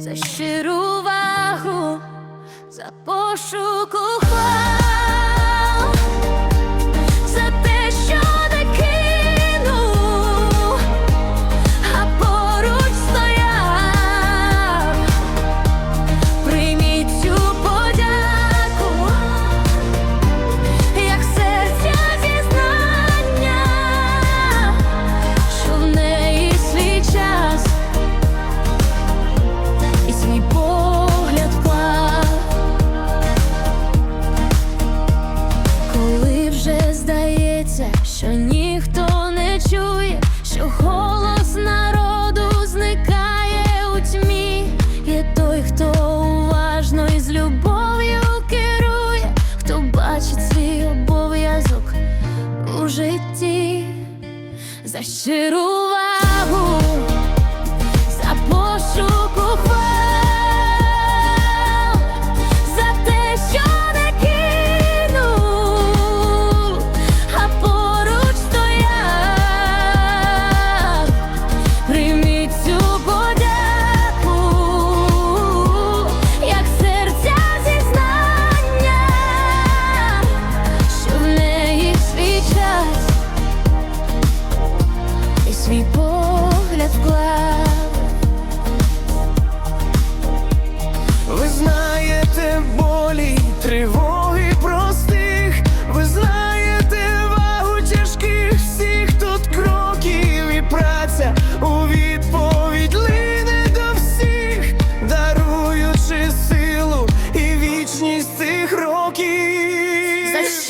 за щиру вагу, за пошуку хвилин. що ніхто не чує, що голос народу зникає у тьмі, є той, хто уважно і з любов'ю керує, хто бачить свій обов'язок у житті, за щиру вагу.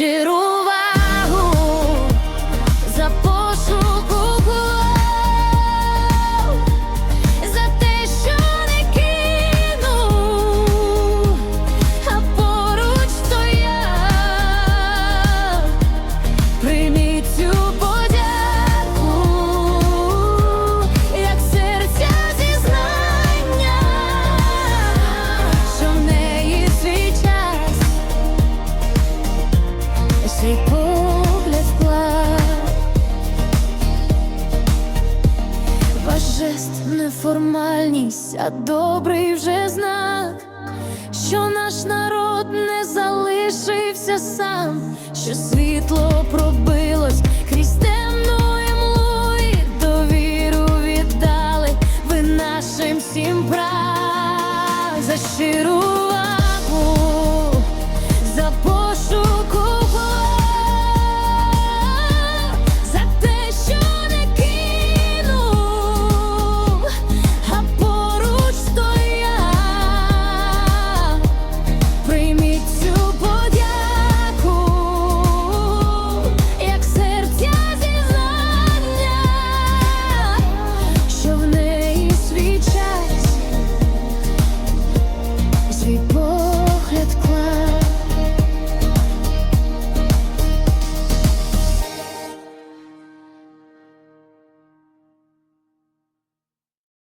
shit all жест, неформальність, а добрий вже знак, що наш народ не залишився сам, що світло пробилось.